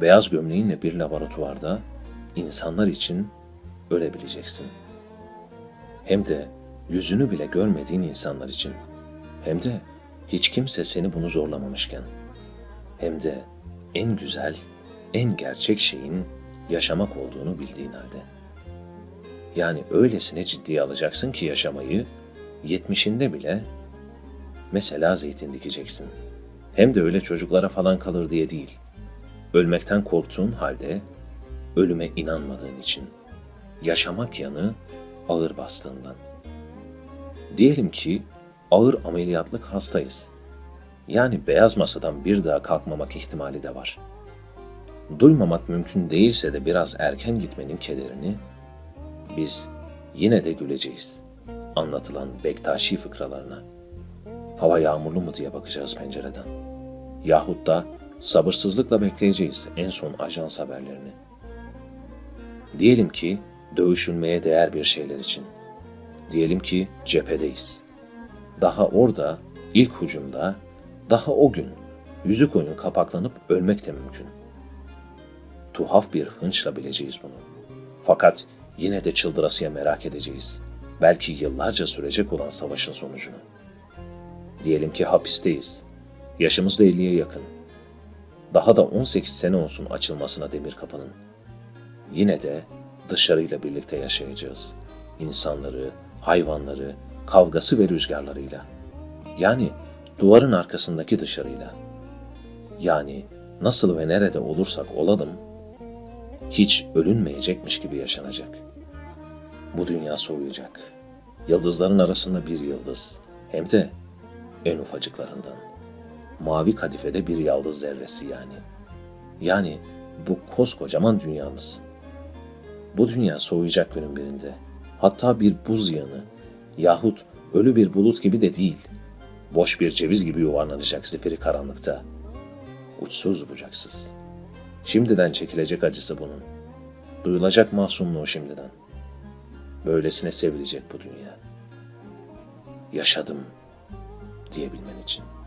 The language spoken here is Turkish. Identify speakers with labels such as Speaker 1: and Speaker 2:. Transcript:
Speaker 1: Beyaz gömleğinle bir laboratuvarda insanlar için ölebileceksin. Hem de yüzünü bile görmediğin insanlar için. Hem de hiç kimse seni bunu zorlamamışken. Hem de en güzel, en gerçek şeyin yaşamak olduğunu bildiğin halde. Yani öylesine ciddiye alacaksın ki yaşamayı, yetmişinde bile mesela zeytin dikeceksin. Hem de öyle çocuklara falan kalır diye değil. Ölmekten korktuğun halde ölüme inanmadığın için. Yaşamak yanı ağır bastığından. Diyelim ki ağır ameliyatlık hastayız. Yani beyaz masadan bir daha kalkmamak ihtimali de var. Duymamak mümkün değilse de biraz erken gitmenin kederini biz yine de güleceğiz. Anlatılan Bektaşi fıkralarına. Hava yağmurlu mu diye bakacağız pencereden. Yahut da sabırsızlıkla bekleyeceğiz en son ajans haberlerini. Diyelim ki dövüşülmeye değer bir şeyler için. Diyelim ki cephedeyiz. Daha orada, ilk hücumda, daha o gün yüzük oyunu kapaklanıp ölmek de mümkün. Tuhaf bir hınçla bileceğiz bunu. Fakat yine de çıldırasıya merak edeceğiz. Belki yıllarca sürecek olan savaşın sonucunu. Diyelim ki hapisteyiz. Yaşımız da 50'ye yakın. Daha da 18 sene olsun açılmasına demir kapının. Yine de dışarıyla birlikte yaşayacağız. İnsanları, hayvanları, kavgası ve rüzgarlarıyla. Yani duvarın arkasındaki dışarıyla. Yani nasıl ve nerede olursak olalım, hiç ölünmeyecekmiş gibi yaşanacak. Bu dünya soğuyacak. Yıldızların arasında bir yıldız. Hem de en ufacıklarından. Mavi kadifede bir yıldız zerresi yani. Yani bu koskocaman dünyamız. Bu dünya soğuyacak günün birinde. Hatta bir buz yığını yahut ölü bir bulut gibi de değil. Boş bir ceviz gibi yuvarlanacak zifiri karanlıkta. Uçsuz bucaksız. Şimdiden çekilecek acısı bunun. Duyulacak mahzunluğu şimdiden. Böylesine sevilecek bu dünya. Yaşadım diyebilmen için.''